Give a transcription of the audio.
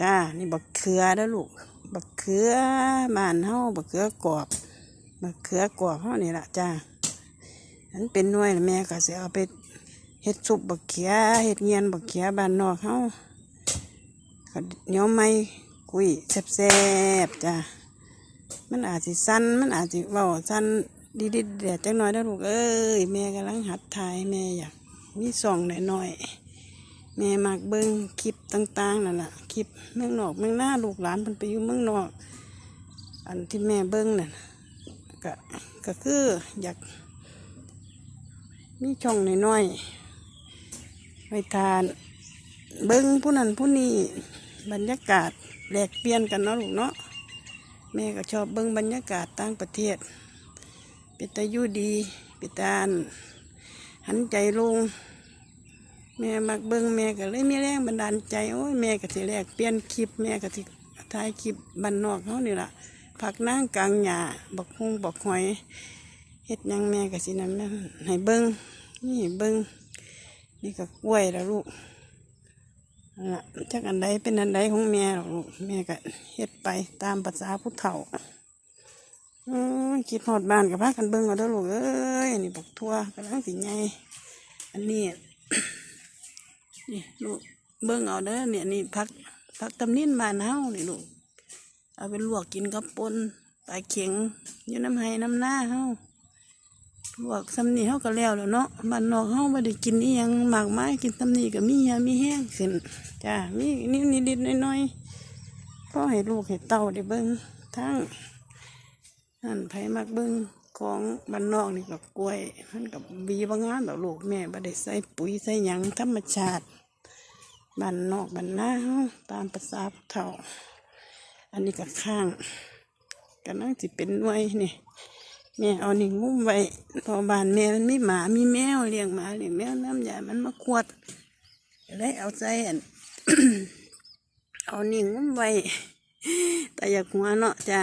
จ้า นี่บักเขือเด้อลูก บักเขือบานเฮาบักเขือกรอบ บักเขือกรอบเฮานี่ละจ้าอันเป็นน่วยแม่ก็สิเอาไปเฮ็ดซุปบักเขือเฮ็ดเงียนบักเขือบ้านนอกเฮาเหนียวไหมกุยแซ่บๆจ้ามันอาจสิสั้นมันอาจสิเว้าสั้นดีๆเดียดจังน้อยเด้อลูกเอ้ยแม่กำลังหัดถ่ายแม่อยากมีสองหน่อยๆ แม่มักเบิ่งคลิปต่างๆนั่นล่ะคลิปเมืองนอกเมืองหน้าลูกหลานเพิ่นไปอยู่เมืองนอก อันที่แม่เบิ่งนั่นก็ก็คืออยาก มีช่องน้อยๆไว้ทานเบิ่งผู้นั้นผู้นี้บรรยากาศแลกเปลี่ยนกันเนาะลูกเนาะแม่ก็ชอบเบิ่งบรรยากาศต่างประเทศป็นตายู่ดีป็นตานหันใจลง แม่มักเบิ่งแม่ก็เลยมีแรงบันดาลใจโอ้ยแม่ก็สิแลกเปลี่ยนคลิปแม่ก็สิถ่ายคลิปบ้านนอกเขานี่ล่ะผักนางกลางหญ้าบักฮุงบักหอยเฮ็ดยังแม่ก็สินำนั้นให้เบิ่งนี่เบิ่งนี่ก็กล้วยล้วลูกนั่ล่ะจักอันใดเป็นอันใดของแม่หรอกลูกแม่ก็เฮ็ดไปตามภาษาผู้เฒ่าคิดฮอดบ้านกับพากันเบิ่งเอาเด้อลูกเอ้ยอันนี้บักทั่วกำลังสิใหญ่อันนี้ นี่ลูกเบิ่งเอาเด้อเนี่ยนี่ผักผักตำนินบานเฮานี่ลูกเอาไปลวกกินกับปนปลาเข็งอยู่น้ำไห้น้ำหน้าเฮาลวกซำนี่เฮาก็แล้วแล้วเนาะบ้านนอกเฮาบ่ได้กินอีหยังมากมายกินซำนี่ก็มียามีแห้งขึ้นจ้ามีนิดนิดๆน้อยๆพอให้ลูกให้เต้าได้เบิ่งทั้งนั่นไผมักเบิ่งของบ้านนอกนี่กับกล้วยมันกับบีบางงานดอกลูกแม่บ่ได้ใส่ปุ๋ยใส่หยังธรรมชาติ บ้านนอกบ้านนาเฮาตามภาษาเฒ่า อันนี้ก็ข้างก็นั่งสิเป็นหน่วยนี่แม่เอานี่งุ้มไว้พอบ้านแม่มันมีหมามีแมวเลี้ยงหมาเลี้ยงแมวน้ำยามันมาขวดเลยเอาใจอันเอานี่งุ้มไว้แต่อยากหัวเนาะจ้า